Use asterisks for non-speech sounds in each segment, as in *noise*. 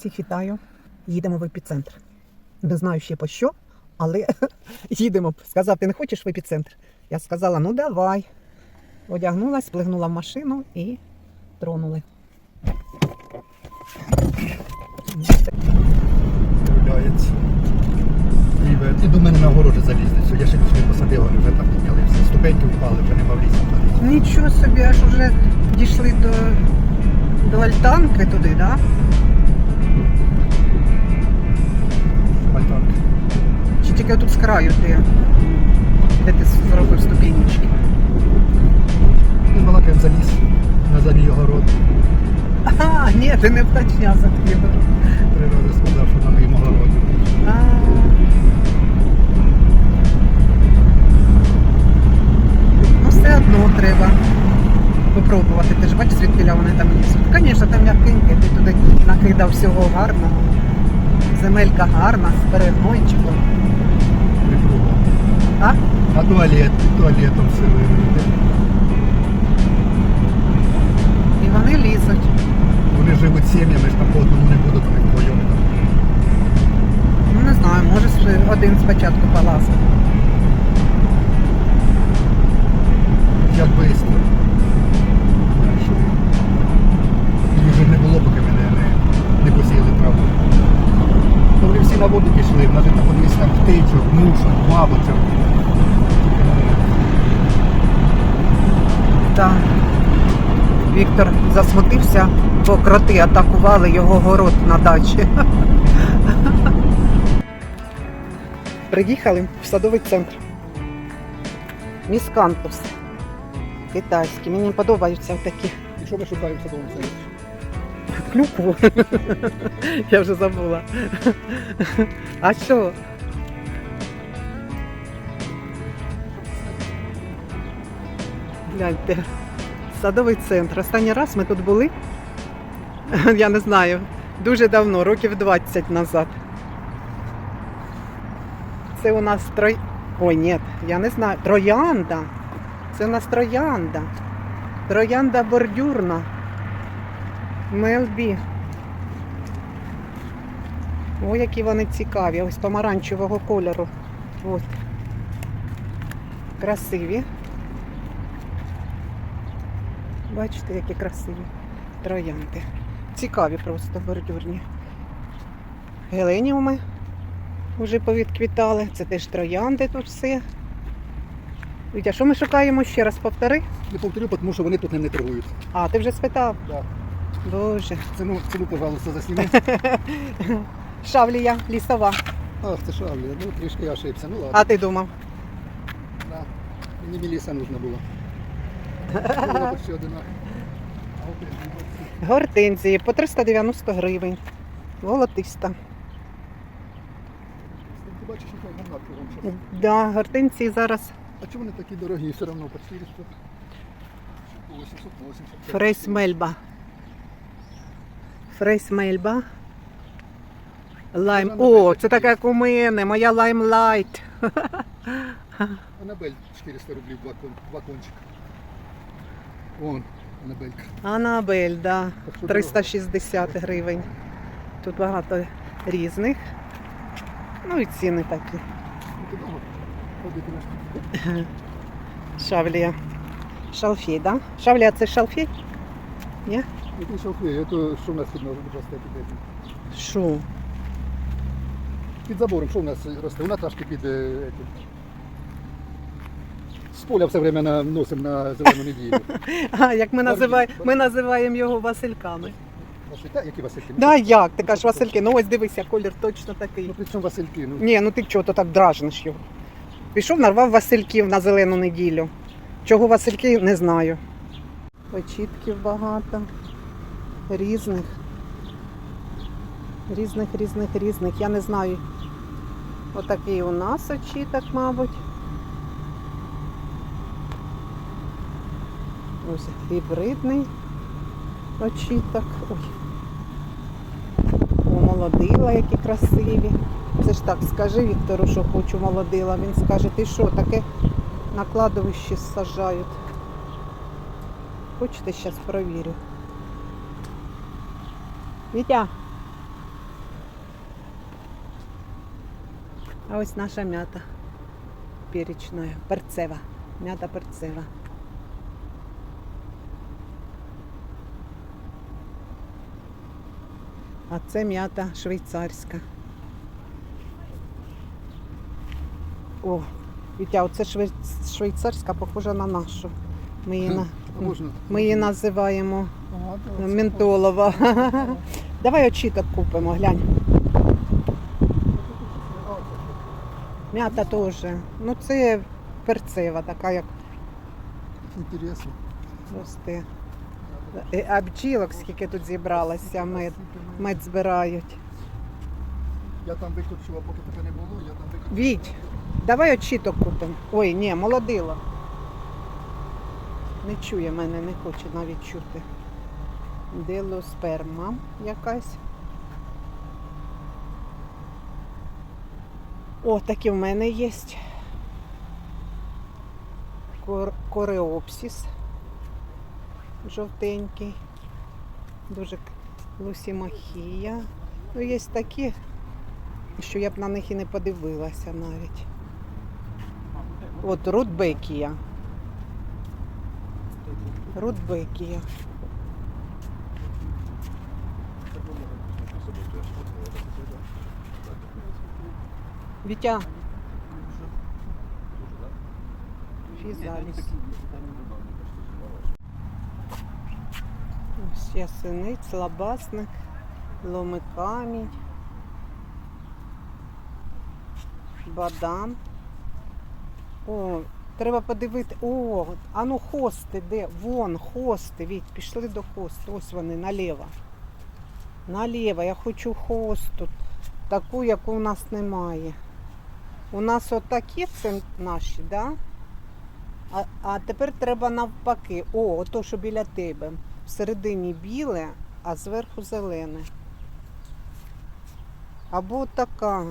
Всіх вітаю. Їдемо в епіцентр. Не знаю ще по що, але *laughs* їдемо. Сказав, ти не хочеш в епіцентр? Я сказала, ну давай. Одягнулась, плигнула в машину і тронули. І, до мене на огорожі залізли. Я ще не посадив, вони вже там підняли все. Ступеньки впали, вже нема в лісі. Нічого собі, аж уже дійшли до, до альтанки туди, да? Альтанки. Чи тільки тут з краю ти, де ти зробив ступенечки? І балакаємо заліз на замій огород. А, ні, ти не вточняв за твій город. Рази сказав, що на моїм огороді. А. Ну, все одно треба попробувати. Ти ж бачиш, звідки вони там лізуть. Звісно, там м'якеньке, ти туди накидав всього гарного. Земелька гарна, з перегнойчиком. Прикругом. А? А туалет, туалетом все вивели. І вони лізуть. Вони живуть сім'ями, ж там по одному не будуть, вдвоєм. Ну не знаю, може один спочатку полазив. Віктор засмутився, бо кроти атакували його город на дачі. Приїхали в садовий центр. Міскантус. Китайський. Мені подобаються такі І що ми шукаємо в садовому центрі? клюкву. Я вже забула. А що? Гляньте. Садовий центр. Останній раз ми тут були. *laughs* Я не знаю. Дуже давно, років 20 назад. Це у нас трой... Ой, ні, я не знаю. Троянда. Це у нас троянда. Троянда бордюрна. Мелбі. Ой, які вони цікаві. Ось помаранчевого кольору. От. Красиві. Бачите, які красиві троянди. Цікаві просто бордюрні. Геленіуми вже повідквітали. Це теж троянди тут все. Вітя, що ми шукаємо ще раз повтори? Не повторю, тому що вони тут ним не торгують. А, ти вже спитав? Да. Боже. Ціну, ціну, пожалуйста, засніми. *laughs* Шавлія лісова. Ах, це шавлі, ну трішки я ошибся. Ну ладно. А ти думав? Да. Мені міліса нужна була. *laughs* Гортензії по 390 гривень. Волотиста. Ти бачиш, кругом зараз. Да, гортензії зараз А чому вони такі дорогі? Все одно по 400. 800, 80. Фрейс Мельба. Фрейс Мельба. Лайм. О, це така як у мене, моя лайм лайт. Анабель 400 рублів, два кончика. Вон, Анабелька. Анабель, да. Так що 360 гривень. Тут багато різних. Ну і ціни такі. Ну? Шавлія. Шалфей, да? Шавлія це шалфей? Ні? Який шалфей, це що в нас тут росте під этим? Що? Під забором, що в нас росте? У Наташки під е, этим. З поля все время носимо на зелену неділю. *laughs* А, як ми, називаємо, ми називаємо його Васильками. Василька, які Васильки? Да, як? Ти кажеш Васильки, ну ось дивися, колір точно такий. Ну при чому Васильки? Ну, Ні, ну ти чого то так дражниш його? Пішов, нарвав Васильків на зелену неділю. Чого Васильки, не знаю. Очітків багато. Різних. Різних, різних, різних. Я не знаю. Отакий у нас очіток, мабуть. ось гібридний очіток. Ой. О, Молодила, які красиві. Це ж так, скажи Віктору, що хочу молодила. Він скаже, ти що, таке на кладовище сажають. Хочете, зараз провірю. Вітя. А ось наша м'ята перечна, перцева. М'ята перцева. А це м'ята швейцарська. О, Вітя, оце швейцарська похожа на нашу. Ми її, на... Ми її називаємо ментолова. *laughs* Давай очіток купимо, глянь. М'ята теж. Ну це перцева, така як Інтересно. росте. А бджілок скільки тут зібралося, мед, мед збирають. Я там викорчував, поки тебе не було, я там викорчував. Віть, давай очіток купимо. Ой, ні, молодила. Не чує мене, не хоче навіть чути. Делосперма якась. О, такі в мене є. Кор- Кореопсіс. Жовтенький. Дуже лусімахія. Ну, є такі, що я б на них і не подивилася навіть. От Рудбекія. Рудбекія. Вітя. Фізаліс. Ось ясениць, лабасник, ломикамінь, бадан. О, треба подивити. О, а ну хости, де? Вон, хости, Віть, пішли до хосту. Ось вони, наліво. Наліво, я хочу хосту. Таку, яку у нас немає. У нас отакі це наші, да? А, а тепер треба навпаки. О, ото, що біля тебе. Всередині біле, а зверху зелене. Або така.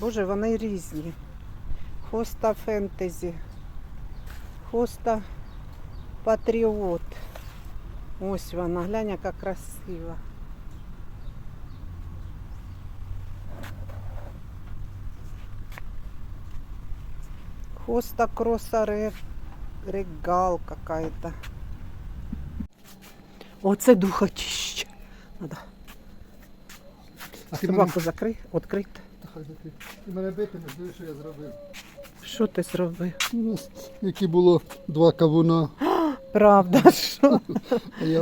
Боже, вони різні. Хоста фентезі. Хоста патріот. Ось вона, глянь, яка красива. Хоста кросса регал какая-то. Оце духочище. Надо А ти мене, закрий, відкрити. Хай закрий. ти мене битимеш, диви, що я зробив. Що ти зробив? У нас, які було два кавуна, Правда, що?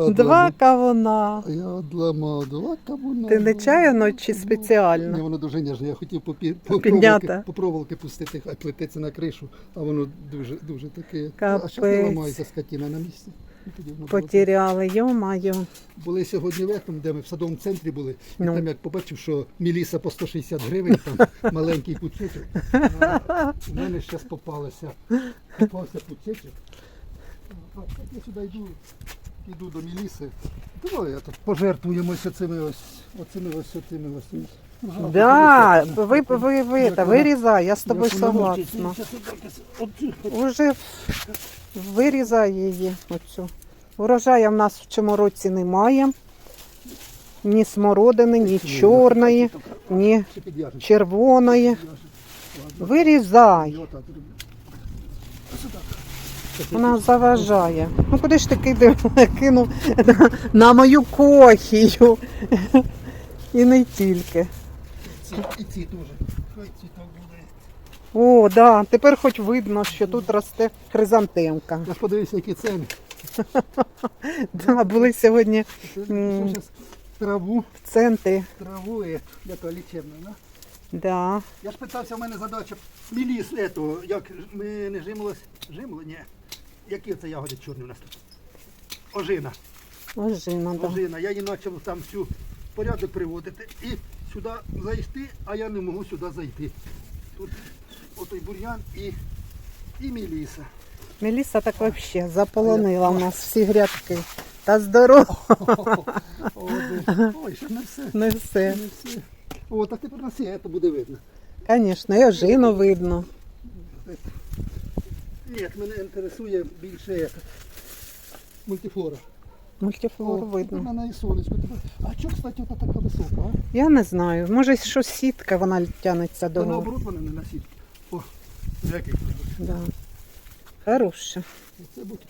Два кавуна. А я одламав два кавуна. Ти нечаянно чи спеціально? Ні, воно дуже ніжне. Я хотів по, проволоки, пустити, хай плететься на кришу, а воно дуже, дуже таке. А що не ламається скотина на місці? Потеряли, йо-майо. Були сьогодні в этом, де ми в садовому центрі були, і Ну. там як побачив, що міліса по 160 гривень, там *laughs* маленький кучечок. А, У мене зараз попалося. Попався кучечок. А, так Я сюди йду, йду до міліси. Давай я тут пожертвуємося цими ось, оцими ось оцими ось. Ну, Да, ви, ви, ви, Як вона- вирізай, я з тобою як вона согласна. Щас оцю- Уже вирізай її оцю. Урожаю в нас в цьому році немає. Ні смородини, ні чорної, ні червоної. Вирізай. Вона заважає. Ну куди ж ти кидав, кинув на, мою кохію. І не тільки. І ці теж. Ці так да, тепер хоч видно, що тут росте хризантемка. Я ж які ціни. *laughs* Да, були сьогодні М. Траву, в центрі. траву і яка лічебна, да? Да. Я ж питався, в мене задача міліс етого, як ми не жимолось. Жимоло? Ні. Які це ягоди чорні у нас тут? Ожина. Ожина, да. Ожина. Я її почав там всю в порядок приводити і сюди зайти, а я не можу сюди зайти. Тут отой бур'ян і, і міліса. Меліса так взагалі заполонила у нас всі грядки. Та здорово, Ой, ще не все. не все. Не все. О, так тепер на це буде видно. Звісно, і ожину видно. Ні, мене інтересує більше як мультифлора. Мультифлор видно. У мене і сонечко. А чого, кстати, вона така висока, а? Я не знаю. Може, що сітка вона тягнеться до Та гори. наоборот вона не носить. О, який. Да. Хороше. Це буде.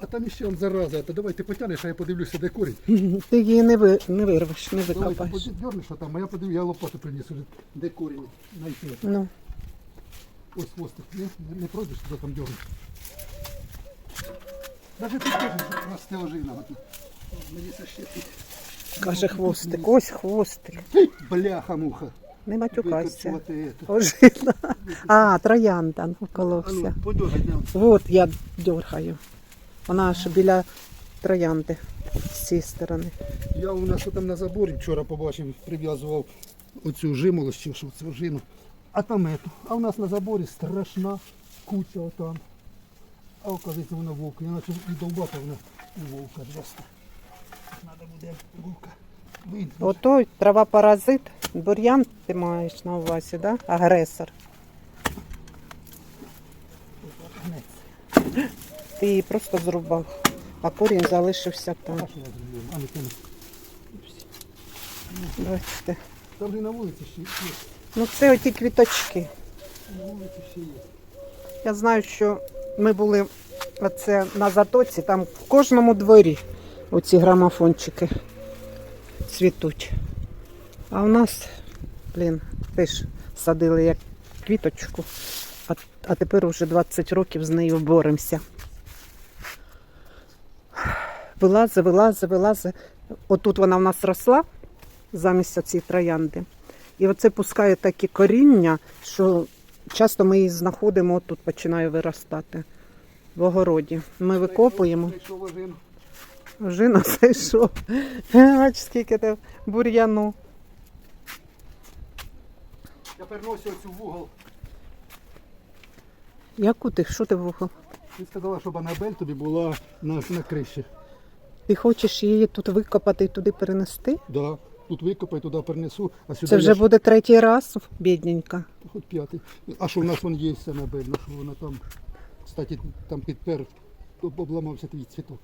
А там іще он зараза. То давай ти потягнеш, а я подивлюся, де корінь. Ти її не, ви, не вирвеш, не Давай ти викопаєш. подернеш, а там, а я подивлюся, я лопату приніс уже, де корінь знайти. Ну, Ось хвостик. Не, не, не пройдеш, туди там дернеш. Навіть тут теж росте ожина. От. Мені це ще тут. каже хвостик. Ось хвостик. Бляха-муха. Не матюкайся. Ожина. А, троянда ну, коловся. ну. От я дергаю. Вона аж біля троянди з цієї сторони. Я у нас там на заборі вчора побачив, прив'язував оцю жимолость, що цю жину. А там ету. А у нас на заборі страшна куча там. А оказується вона вовка. Я почав і довбати вона вовка. Треба буде вовка вийти. Ото трава паразит, бур'ян ти маєш на увазі, да? агресор. Ти її просто зрубав, а корінь залишився там. Не. Бачите. Там на вулиці ще є. Ну це оті квіточки. На вулиці ще є. Я знаю, що ми були оце на затоці, там в кожному дворі оці грамофончики цвітуть. А у нас, блін, теж садили як квіточку, а, а тепер уже 20 років з нею боремося. Вилази, вилази, вилази. Отут вона в нас росла замість цієї троянди. І оце пускає такі коріння, що часто ми її знаходимо, тут починає виростати в огороді. Ми викопуємо. Жина *laughs* зайшов. Бач, скільки там бур'яну. Я переносив цю в угол. Яку ти? Що ти вухо? Ти сказала, щоб Анабель тобі була на, на криші. Ти хочеш її тут викопати і туди перенести? Да. Тут викопай, туди перенесу, а сюди Це вже я ж- буде третій раз, бідненька. хоч п'ятий. А що в нас вон є Анабель, на що вона там, кстати, там підпер, обламався твій цвіток.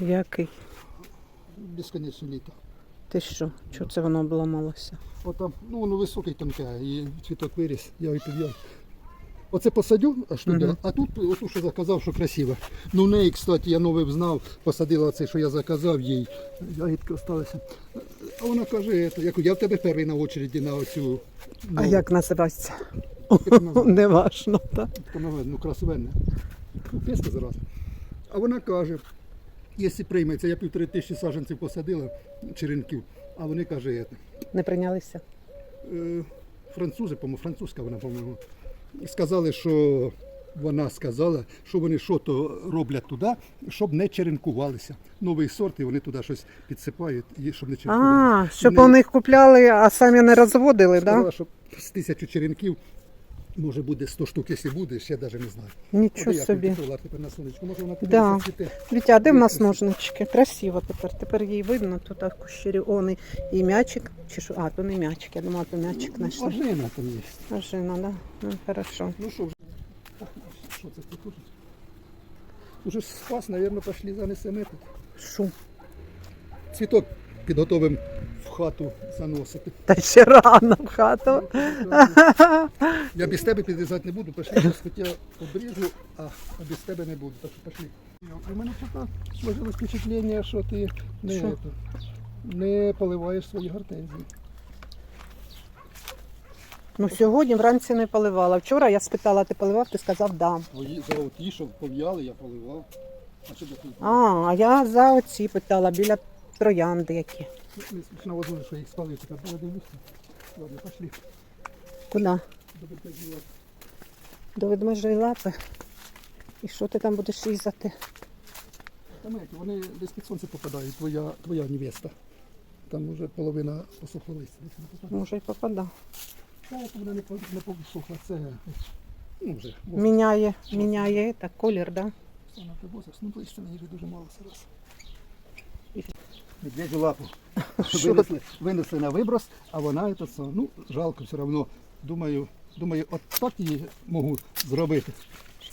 Який? Безконечно літо. Ти що? Чого це воно обламалося? От там, ну воно високий тонке, і цвіток виріс, я і підв'яз. Оце посадю аж туди, Мгм. а тут оту, що заказав, що красиво. Ну в неї, кстати, я новий знав, посадила це, що я заказав їй. Ягідки залишилися. А вона каже, «Ето, я, кажу, я в тебе перший на очереді на оцю. А нову». як називається? Як вона *laughs* Не важно, так? Ну красивенне. Ну, зараз. А вона каже, якщо прийметься, я півтори тисячі саджанців посадила, черенків, а вони каже, Не прийнялися? е, французи, по-моєму, французька вона, по-моєму, сказали, що вона сказала, що вони що то роблять туди, щоб не черенкувалися. Новий сорт, і вони туди щось підсипають, і щоб не черенкувалися. А, щоб Не- у них купляли, а самі не розводили, так? Да? що з тисячу черенків, може буде 100 штук, якщо буде, ще навіть не знаю. Нічого От собі. Тепер на сонечку, може вона Да. Вітя, де в нас ножнички? Красиво тепер. Тепер її видно, тут так кущері. О, і, і м'ячик. Чи що? А, то не м'ячик. Я думала, то м'ячик знайшла. Ожина там є. Ажина, да? Ну, хорошо. Ну що вже? Що це тут? тут? Уже спас, мабуть, пішли занесемо этот. Шу. Цвіток підготовимо в хату заносити. Та ще рано в хату. Я без тебе підрізати не буду, пішли, зараз хоча обріжу, а, без тебе не буду, так що пішли. У мене сложилось впечатлення, що ти не, Що? не поливаєш свої гортензії. Ну, сьогодні вранці не поливала. Вчора я спитала, ти поливав, ти сказав да. Твої за ті, що пов'яли, я поливав. А що таке? А, а я за оці питала, біля троянди які. Не смішно возможно, що я спалив, тепер була дивлюся. Ладно, пішли. Куди? До Берказіла. До ведмежої лапи. І що ти там будеш різати? Там вони десь під сонце попадають, твоя, твоя невеста. Там вже половина посохла листя. десь не попадає. Може й попада. Та як вона не, по- не посохла, це ну, вже возраст. Міняє, міняє так, колір, да? Вона при возраст. Ну, листя мені вже дуже мало зараз. Медведю лапу. *laughs* Винесли, винесли на виброс, а вона це ну, жалко все одно. Думаю, думаю, от так її можу зробити.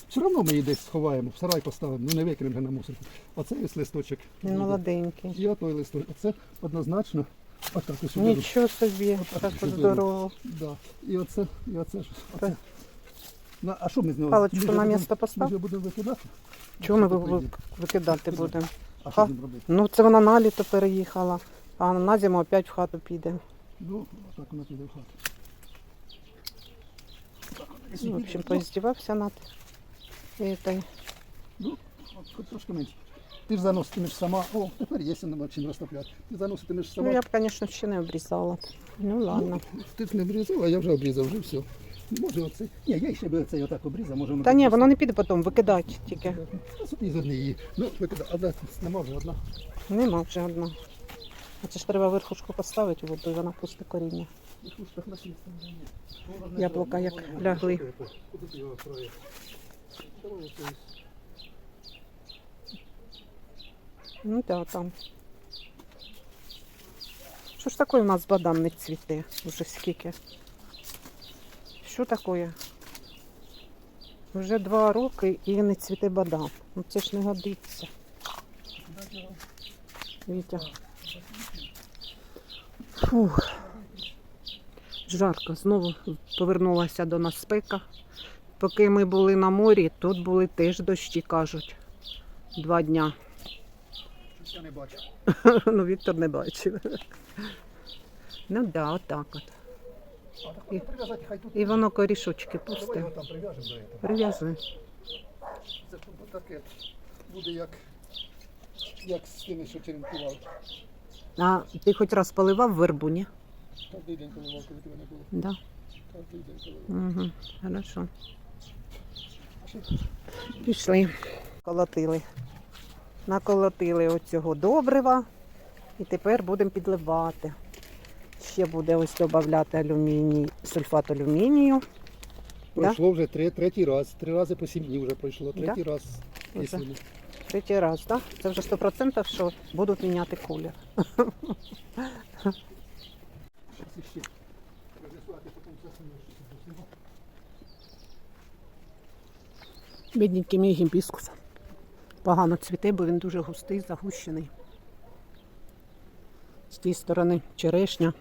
Все одно ми її десь сховаємо, в сарай поставимо, ну не викинемо на мусорку. Оце ось листочок. Він молоденький. І отой листочок. Оце однозначно. Отак ось. Нічого собі, так от здорово. Да. І оце, і оце ж. Оце. Ну, а що ми з нього? Паличку Ми ж на будемо- місце постав. Ми ж будемо викидати. Чого ми ви- викидати будемо? А що з ним робити? Ну, це вона на літо переїхала, а на зиму опять в хату піде. Ну, так вона піде в хату. Ну, в общем, поіздівався над этой. Ну, от, хоч трошки менше. Ти ж заноситимеш сама. О, тепер є нема чим розтопляти. Ти заноситимеш сама. Ну, я б, звісно, ще не обрізала. Ну, ладно. Ти ж не обрізав, а я вже обрізав, вже все. Може оцей. Ні, я ще би оцей отак обрізав, може Та ні, воно не піде потім, викидати тільки. Собі з однієї. Ну, викидав, а нема вже одна. Нема вже одна. А це ж треба верхушку поставити воду, і вона пусте коріння. Яблука як лягли. Куди ти його? Ну так, там. Що ж таке у нас бадам не цвіте? Уже скільки? Що таке? Вже два роки і не цвіте бадам. Ну це ж не годиться. Вітя. Фух. Жарко. Знову повернулася до нас спека. Поки ми були на морі, тут були теж дощі, кажуть. Два дня. Щось я не бачу. *laughs* ну, Віктор не бачив. Ну так, да, отак от. Тут. І воно корішочки пусте. Прив'язи. Це таке буде як, як з тими, що черенкували. А ти хоч раз поливав вербу, ні? Кожний день коливав, коли тебе не було. Да. День коливав. Угу. Хорошо. Пішли. Колотили. Наколотили оцього добрива. І тепер будемо підливати. Ще буде ось додати алюміній, сульфат алюмінію. Да? Пройшло вже три, третій раз. Три рази по сім днів вже пройшло. Да? Третій раз. Уже. Третій раз, так? Це вже 100% що будуть міняти колір. Бідненький мій гібіскус. Погано цвіте, бо він дуже густий, загущений. З тієї сторони черешня.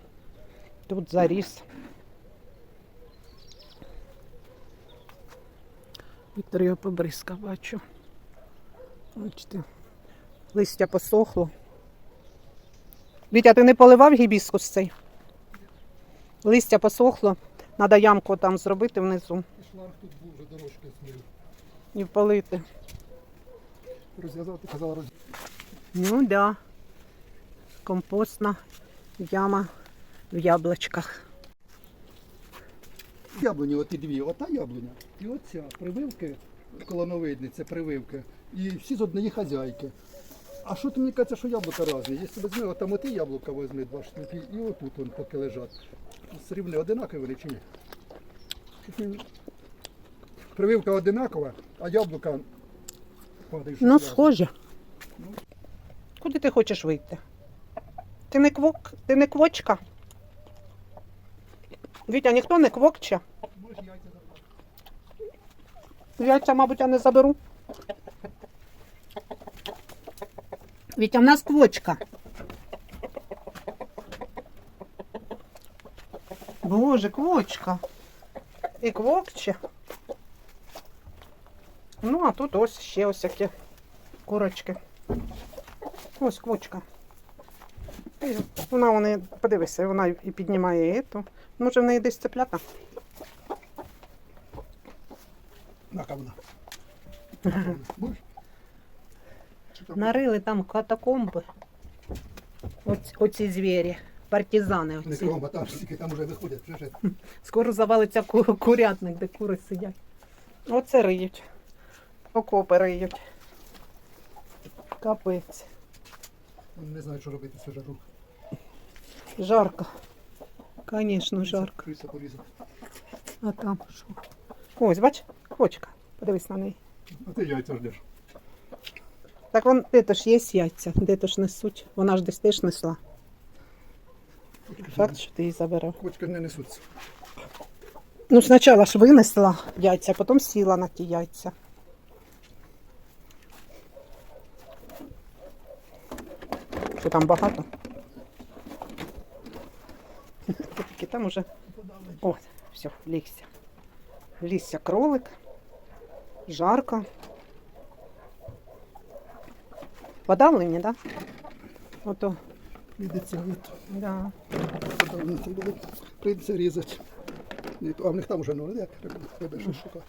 Тут заріс. Віктор його побризкав, бачу. Бачите. Листя посохло. Вітя, ти не поливав гібіскус цей? Листя посохло. Треба ямку там зробити внизу І шланг тут був вже дорожки змив. і полити. Розв'язати, казала, роз... Ну да. Компостна яма в яблучках. Яблуні, оті дві, ота яблуня і оця прививки, колоновидні, це прививки. І всі з однієї хазяйки. А що ти мені кажеться, що яблука різні? Якщо візьми, там оті яблука візьми два штуки, і отут вон поки лежать. Срібні одинакові вони чи ні? Прививка одинакова, а яблука падають. Ну, схоже. Куди ти хочеш вийти? Ти не квок, ти не квочка. Вітя, ніхто не квокче. Яйця мабуть, я не заберу. Вітя, в нас квочка. Боже, квочка. І квокче. Ну, а тут ось ще ось такі курочки. Ось квочка. І вона, вони, подивися, вона і піднімає ету. Може, в неї десь цеплята? На вона. Будеш? Чи там? Нарили там катакомби. Оці, оці звірі, партизани. Не Оці. кругом, а там стільки там вже виходять. Вже ж Скоро завалиться ку- курятник, де кури сидять. Оце риють. Окопи риють. Капець. Не знаю, що робити, це жару. Жарко. Звісно, жарко. А там що? Ось, бач, квочка. Подивись на неї. А ти яйця ждеш. Так вон де то ж є яйця, де то ж несуть. Вона ж десь теж несла. Факт, що ти її забирав. Квочки не несуться. Ну, спочатку ж винесла яйця, а потім сіла на ті яйця. Що там багато? Такі там уже. О, все, лігся. Лігся кролик. Жарко. Подавлені, так? Да? Ото, Прийдеться от, да. прийдеться різати. А в них там вже ну як тебе що шукає.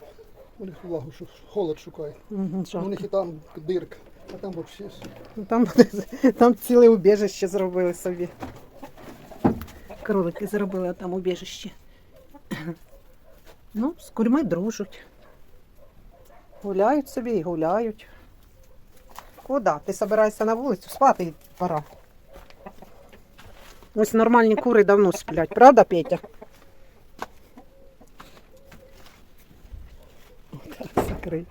У них влагу, що холод шукає. Угу, У них і там дирка, а там взагалі. Ну, Там, *laughs* там ціле убіжище зробили собі. Кролики зробили, там убіжище. Ну, з курьми дружать. Гуляють собі і гуляють. Куди? Ти збираєшся на вулицю? Спати пора. Ось нормальні кури давно сплять, правда, Петя? Так, закрий.